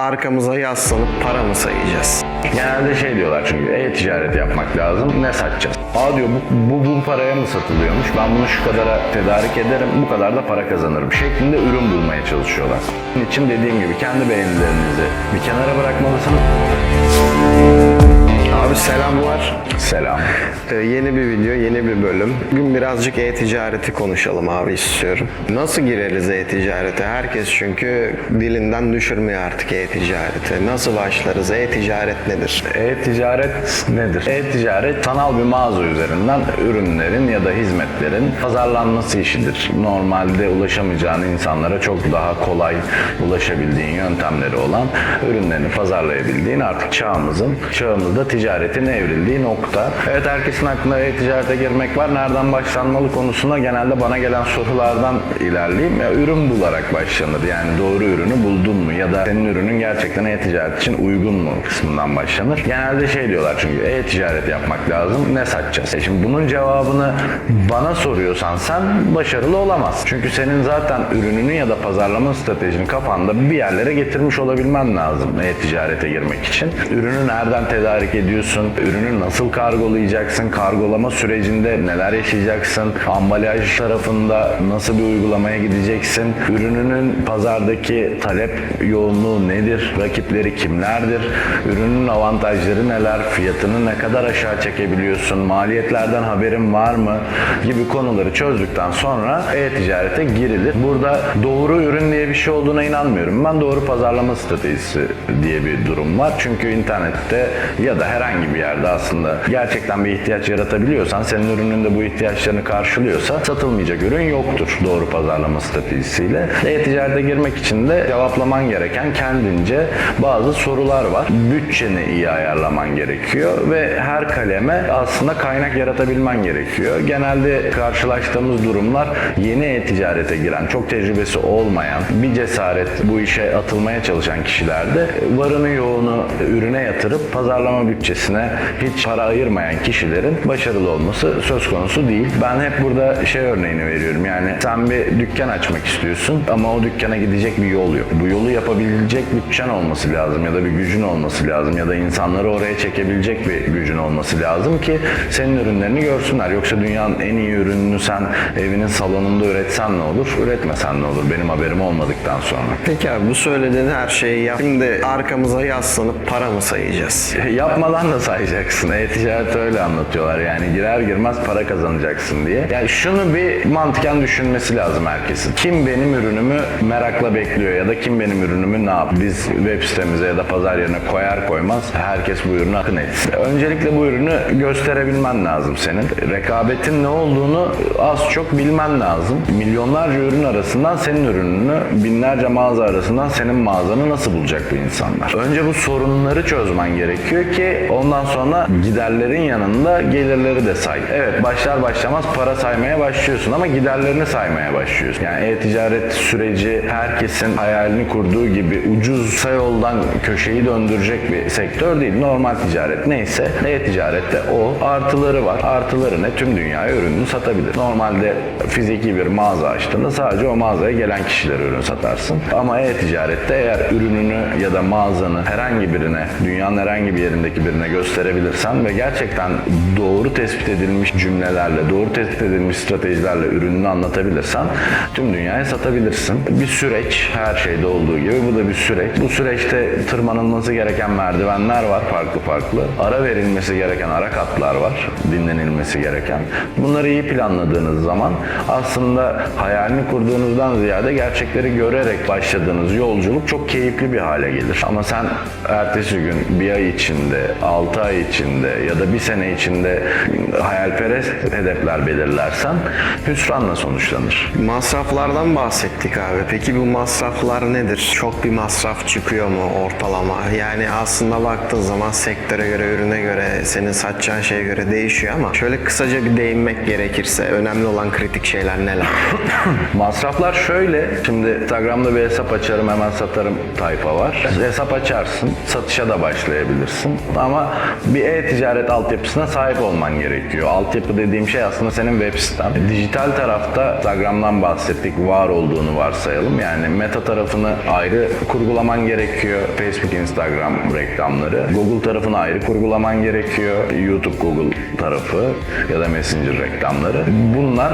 arkamıza yaslanıp para mı sayacağız? Genelde şey diyorlar çünkü e-ticaret yapmak lazım. Ne satacağız? Aa diyor bu, bu, bu paraya mı satılıyormuş? Ben bunu şu kadara tedarik ederim. Bu kadar da para kazanırım. Şeklinde ürün bulmaya çalışıyorlar. Bunun için dediğim gibi kendi beğenilerinizi bir kenara bırakmalısınız. Abi selamlar. Selam. Ee, yeni bir video, yeni bir bölüm. Bugün birazcık e-ticareti konuşalım abi istiyorum. Nasıl gireriz e-ticarete? Herkes çünkü dilinden düşürmüyor artık e-ticareti. Nasıl başlarız? E-ticaret nedir? E-ticaret nedir? E-ticaret sanal bir mağaza üzerinden ürünlerin ya da hizmetlerin pazarlanması işidir. Normalde ulaşamayacağın insanlara çok daha kolay ulaşabildiğin yöntemleri olan ürünlerini pazarlayabildiğin artık çağımızın, çağımızda ticaretin evrildiği nokta. Evet herkesin aklında e-ticarete girmek var. Nereden başlanmalı konusuna genelde bana gelen sorulardan ilerleyeyim. Ya, ürün bularak başlanır. Yani doğru ürünü buldun mu ya da senin ürünün gerçekten e-ticaret için uygun mu kısmından başlanır. Genelde şey diyorlar çünkü e-ticaret yapmak lazım. Ne satacağız? E şimdi bunun cevabını bana soruyorsan sen başarılı olamazsın. Çünkü senin zaten ürününü ya da pazarlama stratejini kafanda bir yerlere getirmiş olabilmen lazım e-ticarete girmek için. Ürünü nereden tedarik ediyorsun? Ürünü nasıl kargolayacaksın? Kargolama sürecinde neler yaşayacaksın? Ambalaj tarafında nasıl bir uygulamaya gideceksin? Ürününün pazardaki talep yoğunluğu nedir? Rakipleri kimlerdir? Ürünün avantajları neler? Fiyatını ne kadar aşağı çekebiliyorsun? Maliyetlerden haberin var mı? Gibi konuları çözdükten sonra e-ticarete girilir. Burada doğru ürün diye bir şey olduğuna inanmıyorum. Ben doğru pazarlama stratejisi diye bir durum var. Çünkü internette ya da herhangi bir yerde aslında gerçekten bir ihtiyaç yaratabiliyorsan, senin ürünün de bu ihtiyaçlarını karşılıyorsa satılmayacak ürün yoktur doğru pazarlama stratejisiyle. E-ticarete girmek için de cevaplaman gereken kendince bazı sorular var. Bütçeni iyi ayarlaman gerekiyor ve her kaleme aslında kaynak yaratabilmen gerekiyor. Genelde karşılaştığımız durumlar yeni e-ticarete giren, çok tecrübesi olmayan, bir cesaret bu işe atılmaya çalışan kişilerde varını yoğunu ürüne yatırıp pazarlama bütçesine hiç para ayırmayan kişilerin başarılı olması söz konusu değil. Ben hep burada şey örneğini veriyorum. Yani sen bir dükkan açmak istiyorsun ama o dükkana gidecek bir yol yok. Bu yolu yapabilecek bütçen olması lazım ya da bir gücün olması lazım ya da insanları oraya çekebilecek bir gücün olması lazım ki senin ürünlerini görsünler. Yoksa dünyanın en iyi ürününü sen evinin salonunda üretsen ne olur? Üretmesen ne olur? Benim haberim olmadıktan sonra. Peki abi bu söylediğin her şeyi yap. Şimdi arkamıza yaslanıp para mı sayacağız? Yapmadan da sayacaksın. E-ticaret öyle anlatıyorlar. Yani girer girmez para kazanacaksın diye. Yani şunu bir mantıken düşünmesi lazım herkesin. Kim benim ürünümü merakla bekliyor ya da kim benim ürünümü ne yap? Biz web sitemize ya da pazar yerine koyar koymaz herkes bu ürünü akın etsin. Öncelikle bu ürünü gösterebilmen lazım senin. Rekabetin ne olduğunu az çok bilmen lazım. Milyonlarca ürün arasından senin ürününü, binlerce mağaza arasından senin mağazanı nasıl bulacak bu insanlar? Önce bu sorunları çözmen gerekiyor ki ondan sonra giderlerin yanında gelirleri de say. Evet başlar başlamaz para saymaya başlıyorsun ama giderlerini saymaya başlıyorsun. Yani e-ticaret süreci herkesin hayalini kurduğu gibi ucuz yoldan köşeyi döndürecek bir sektör değil. Normal ticaret neyse e-ticarette o artıları var. Artıları ne? Tüm dünyaya ürününü satabilir. Normalde fiziki bir mağaza açtığında sadece o mağazaya gelen kişilere ürün satarsın. Ama e-ticarette eğer ürününü ya da mağazanı herhangi birine, dünyanın herhangi bir yerindeki birine gösterebilirsen ve gerçekten doğru tespit edilmiş cümlelerle, doğru tespit edilmiş stratejilerle ürününü anlatabilirsen tüm dünyaya satabilirsin. Bir süreç, her şeyde olduğu gibi bu da bir süreç. Bu süreçte tırmanılması gereken merdivenler var farklı farklı. Ara verilmesi gereken ara katlar var, dinlenilmesi gereken. Bunları iyi planladığınız zaman aslında hayalini kurduğunuzdan ziyade gerçekleri görerek başladığınız yolculuk çok keyifli bir hale gelir. Ama sen ertesi gün bir ay içinde, 6 ay içinde ya da bir sene içinde hayalperest hedefler belirlersen hüsranla sonuçlanır. Masraflardan bahsettik abi. Peki bu masraflar nedir? Çok bir masraf çıkıyor mu ortalama? Yani aslında baktığın zaman sektöre göre, ürüne göre, senin satacağın şeye göre değişiyor ama şöyle kısaca bir değinmek gerekirse önemli olan kritik şeyler neler? Masraflar şöyle. Şimdi Instagram'da bir hesap açarım hemen satarım tayfa var. Hesap açarsın. Satışa da başlayabilirsin. Ama ama bir e-ticaret altyapısına sahip olman gerekiyor. Altyapı dediğim şey aslında senin web siten. Dijital tarafta Instagram'dan bahsettik, var olduğunu varsayalım. Yani meta tarafını ayrı kurgulaman gerekiyor. Facebook, Instagram reklamları. Google tarafını ayrı kurgulaman gerekiyor. YouTube, Google tarafı ya da Messenger reklamları. Bunlar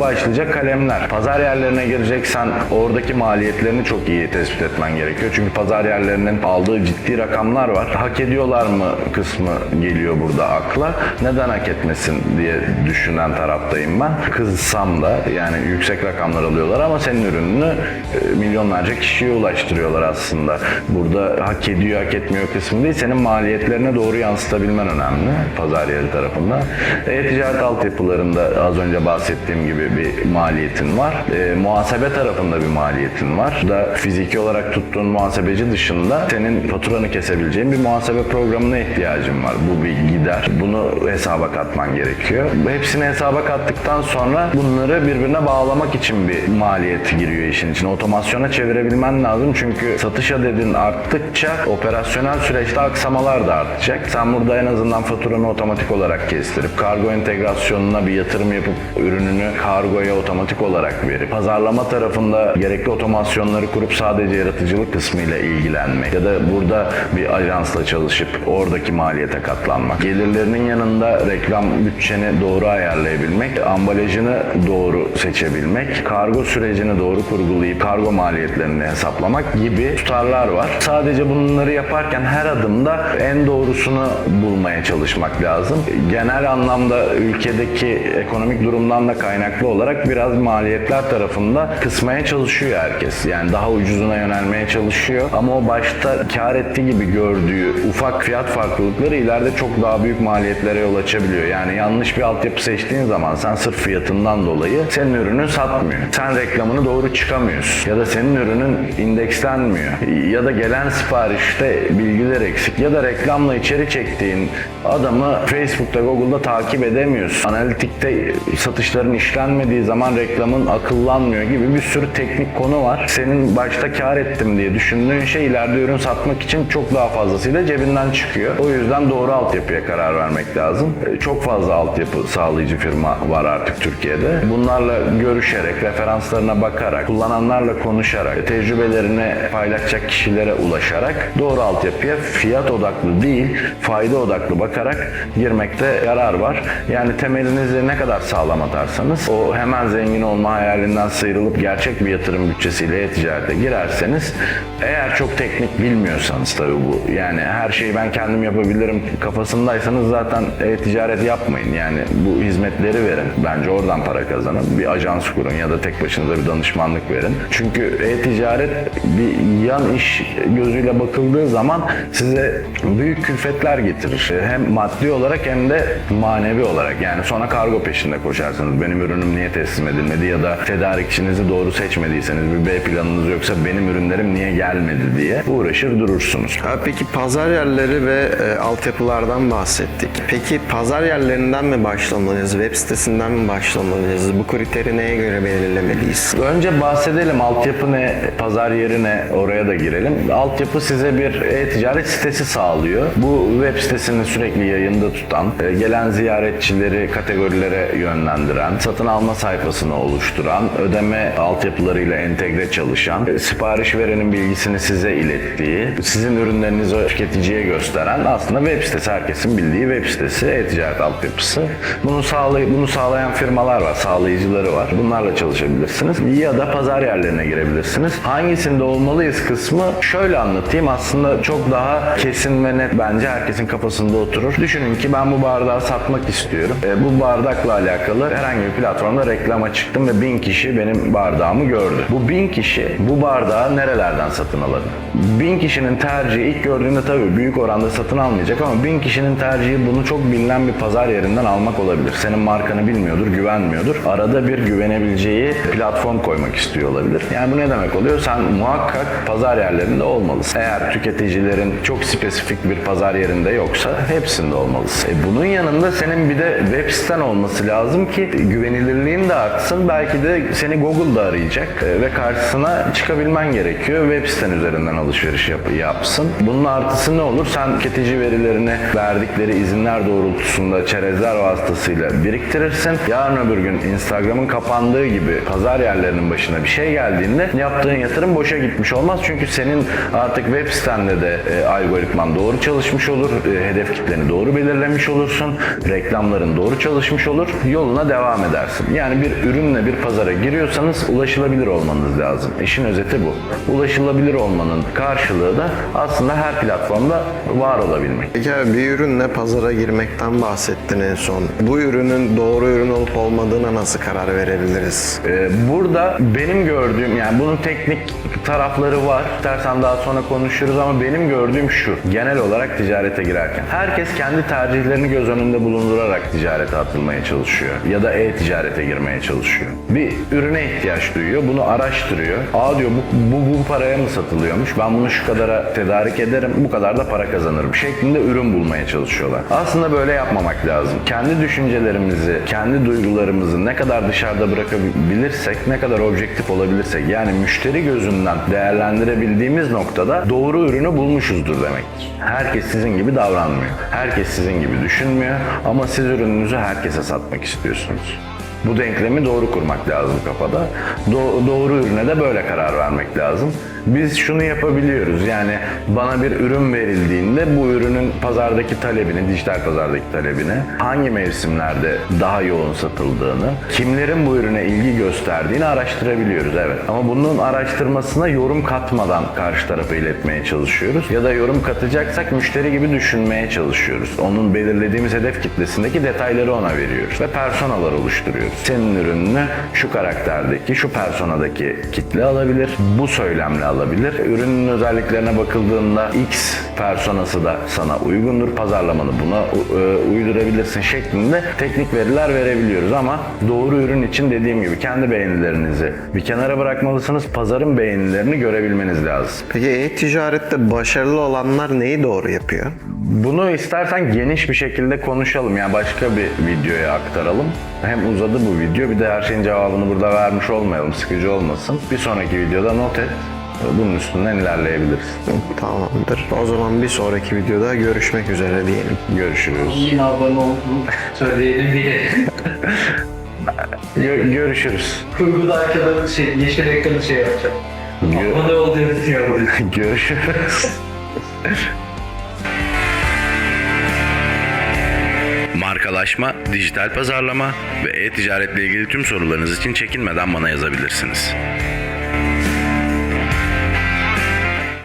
başlıca kalemler. Pazar yerlerine gireceksen oradaki maliyetlerini çok iyi tespit etmen gerekiyor. Çünkü pazar yerlerinin aldığı ciddi rakamlar var. Hak ediyorlar mı kısmı geliyor burada akla. Neden hak etmesin diye düşünen taraftayım ben. Kızsam da yani yüksek rakamlar alıyorlar ama senin ürününü e, milyonlarca kişiye ulaştırıyorlar aslında. Burada hak ediyor, hak etmiyor kısmı değil. Senin maliyetlerine doğru yansıtabilmen önemli pazar yeri tarafında. E-ticaret altyapılarında az önce bahsettiğim gibi bir maliyetin var. E, muhasebe tarafında bir maliyetin var. Da fiziki olarak tuttuğun muhasebeci dışında senin faturanı kesebileceğin bir muhasebe programına ihtiyacın var. Bu bir gider. Bunu hesaba katman gerekiyor. Hepsini hesaba kattıktan sonra bunları birbirine bağlamak için bir maliyet giriyor işin içine. Otomasyona çevirebilmen lazım çünkü satış adedin arttıkça operasyonel süreçte aksamalar da artacak. Sen burada en azından faturanı otomatik olarak kestirip kargo entegrasyonuna bir yatırım yapıp ürününü kargoya otomatik olarak verip pazarlama tarafında gerekli otomasyonları kurup sadece yaratıcılık kısmıyla ilgilenmek ya da burada bir ajansla çalışıp oradaki maliyete katlanmak. Gelirlerinin yanında reklam bütçeni doğru ayarlayabilmek, ambalajını doğru seçebilmek, kargo sürecini doğru kurgulayıp kargo maliyetlerini hesaplamak gibi tutarlar var. Sadece bunları yaparken her adımda en doğrusunu bulmaya çalışmak lazım. Genel anlamda ülkedeki ekonomik durumdan da kaynaklı olarak biraz maliyetler tarafında kısmaya çalışıyor herkes. Yani daha ucuzuna yönelmeye çalışıyor ama o başta kar ettiği gibi gördüğü ufak fiyat farklılıkları ileride çok daha büyük maliyetlere yol açabiliyor. Yani yanlış bir altyapı seçtiğin zaman sen sırf fiyatından dolayı senin ürünün satmıyor. Sen reklamını doğru çıkamıyorsun. Ya da senin ürünün indekslenmiyor. Ya da gelen siparişte bilgiler eksik. Ya da reklamla içeri çektiğin adamı Facebook'ta, Google'da takip edemiyorsun. Analitikte satışların işlenmediği zaman reklamın akıllanmıyor gibi bir sürü teknik konu var. Senin başta kar ettim diye düşündüğün şey ileride ürün satmak için çok daha fazlasıyla cebinden çıkıyor. O yüzden doğru altyapıya karar vermek lazım. E, Çok fazla altyapı sağlayıcı firma var artık Türkiye'de. Bunlarla görüşerek, referanslarına bakarak, kullananlarla konuşarak, e, tecrübelerini paylaşacak kişilere ulaşarak doğru altyapıya fiyat odaklı değil, fayda odaklı bakarak girmekte yarar var. Yani temelinizi ne kadar sağlam atarsanız o hemen zengin olma hayalinden sıyrılıp gerçek bir yatırım bütçesiyle e-ticarete girerseniz eğer çok teknik bilmiyorsanız tabii bu yani her şeyi ben kendim yapabilirim kafasındaysanız zaten e-ticaret yapmayın. Yani bu hizmetleri verin. Bence oradan para kazanın. Bir ajans kurun ya da tek başınıza bir danışmanlık verin. Çünkü e-ticaret bir yan iş gözüyle bakıldığı zaman size büyük külfetler getirir. Hem maddi olarak hem de manevi olarak. Yani sonra kargo peşinde koşarsınız. Benim ürünüm niye teslim edilmedi ya da tedarikçinizi doğru seçmediyseniz bir B planınız yoksa benim ürünlerim niye gelmedi diye uğraşır durursunuz. Ha, Peki pazar yerleri ve e, altyapılardan bahsettik. Peki pazar yerlerinden mi başlamalıyız, web sitesinden mi başlamalıyız? Bu kriteri neye göre belirlemeliyiz? Önce bahsedelim altyapı ne, pazar yeri ne oraya da girelim. Altyapı size bir e-ticaret sitesi sağlıyor. Bu web sitesini sürekli yayında tutan, e, gelen ziyaretçileri kategorilere yönlendiren, satın alma sayfasını oluşturan, ödeme altyapılarıyla entegre çalışan, e, sipariş verenin bilgisini size ilettiği, sizin ürünlerinizi tüketiciye gösteren aslında web sitesi herkesin bildiği web sitesi, e-ticaret altyapısı. Bunu sağlay bunu sağlayan firmalar var, sağlayıcıları var. Bunlarla çalışabilirsiniz. Ya da pazar yerlerine girebilirsiniz. Hangisinde olmalıyız kısmı şöyle anlatayım. Aslında çok daha kesin ve net bence herkesin kafasında oturur. Düşünün ki ben bu bardağı satmak istiyorum. E, bu bardakla alakalı herhangi bir platformda reklama çıktım ve bin kişi benim bardağımı gördü. Bu bin kişi bu bardağı nerelerden satın alır? Bin kişinin tercihi ilk gördüğünde tabii büyük oranda satın almayacak ama bin kişinin tercihi bunu çok bilinen bir pazar yerinden almak olabilir. Senin markanı bilmiyordur, güvenmiyordur. Arada bir güvenebileceği platform koymak istiyor olabilir. Yani bu ne demek oluyor? Sen muhakkak pazar yerlerinde olmalısın. Eğer tüketicilerin çok spesifik bir pazar yerinde yoksa hepsinde olmalısın. E bunun yanında senin bir de web siten olması lazım ki güvenilirliğin de artsın. Belki de seni Google'da arayacak e, ve karşısına çıkabilmen gerekiyor. Web siten üzerinden alışveriş yap- yapsın. Bunun artısı ne olur? Sen tüketici verilerini verdikleri izinler doğrultusunda çerezler vasıtasıyla biriktirirsin. Yarın öbür gün Instagram'ın kapandığı gibi pazar yerlerinin başına bir şey geldiğinde yaptığın yatırım boşa gitmiş olmaz. Çünkü senin artık web sitende de e, algoritman doğru çalışmış olur. e, hedef kitleni doğru belirlemiş olursun. Reklamların doğru çalışmış olur. Yoluna devam edersin. Yani bir ürünle bir pazara giriyorsanız ulaşılabilir olmanız lazım. İşin özeti bu. Ulaşılabilir olmanın karşılığı da aslında her platformda var olabilmek. Peki abi bir ürünle pazara girmekten bahsettin en son. Bu ürünün doğru ürün olup olmadığına nasıl karar verebiliriz? Ee, Burada benim gördüğüm yani bunun teknik tarafları var. İstersen daha sonra konuşuruz ama benim gördüğüm şu. Genel olarak ticarete girerken. Herkes kendi tercihlerini göz önünde bulundurarak ticarete atılmaya çalışıyor. Ya da e-ticarete girmeye çalışıyor. Bir ürüne ihtiyaç duyuyor. Bunu araştırıyor. Aa diyor bu, bu, bu paraya mı satılıyormuş? Ben bunu şu kadara tedarik ederim. Bu kadar da para kazanırım. Şeklinde ürün bulmaya çalışıyorlar. Aslında böyle yapmamak lazım. Kendi düşüncelerimizi, kendi duygularımızı ne kadar dışarıda bırakabilirsek, ne kadar objektif olabilirsek, yani müşteri gözünden değerlendirebildiğimiz noktada doğru ürünü bulmuşuzdur demektir. Herkes sizin gibi davranmıyor. Herkes sizin gibi düşünmüyor ama siz ürününüzü herkese satmak istiyorsunuz. Bu denklemi doğru kurmak lazım kafada. Do- doğru ürüne de böyle karar vermek lazım. Biz şunu yapabiliyoruz. Yani bana bir ürün verildiğinde bu ürünün pazardaki talebini, dijital pazardaki talebini, hangi mevsimlerde daha yoğun satıldığını, kimlerin bu ürüne ilgi gösterdiğini araştırabiliyoruz. Evet. Ama bunun araştırmasına yorum katmadan karşı tarafa iletmeye çalışıyoruz. Ya da yorum katacaksak müşteri gibi düşünmeye çalışıyoruz. Onun belirlediğimiz hedef kitlesindeki detayları ona veriyoruz ve personalar oluşturuyoruz. Senin ürününü şu karakterdeki, şu personadaki kitle alabilir, bu söylemle alabilir. Ürünün özelliklerine bakıldığında X personası da sana uygundur. Pazarlamanı buna e, uydurabilirsin şeklinde teknik veriler verebiliyoruz ama doğru ürün için dediğim gibi kendi beğenilerinizi bir kenara bırakmalısınız. Pazarın beğenilerini görebilmeniz lazım. Peki e-ticarette başarılı olanlar neyi doğru yapıyor? Bunu istersen geniş bir şekilde konuşalım. Yani başka bir videoya aktaralım. Hem uzadı bu video bir de her şeyin cevabını burada vermiş olmayalım. Sıkıcı olmasın. Bir sonraki videoda not et. Bunun üstünden ilerleyebiliriz. Tamamdır. O zaman bir sonraki videoda görüşmek üzere diyelim. Görüşürüz. Yine abone olduğunu söyleyelim diye. Gö- görüşürüz. Kurguda arkada şey, yeşil ekranı şey yapacağım. Gö- Abone ol diye düşünüyorum. görüşürüz. Markalaşma, dijital pazarlama ve e-ticaretle ilgili tüm sorularınız için çekinmeden bana yazabilirsiniz.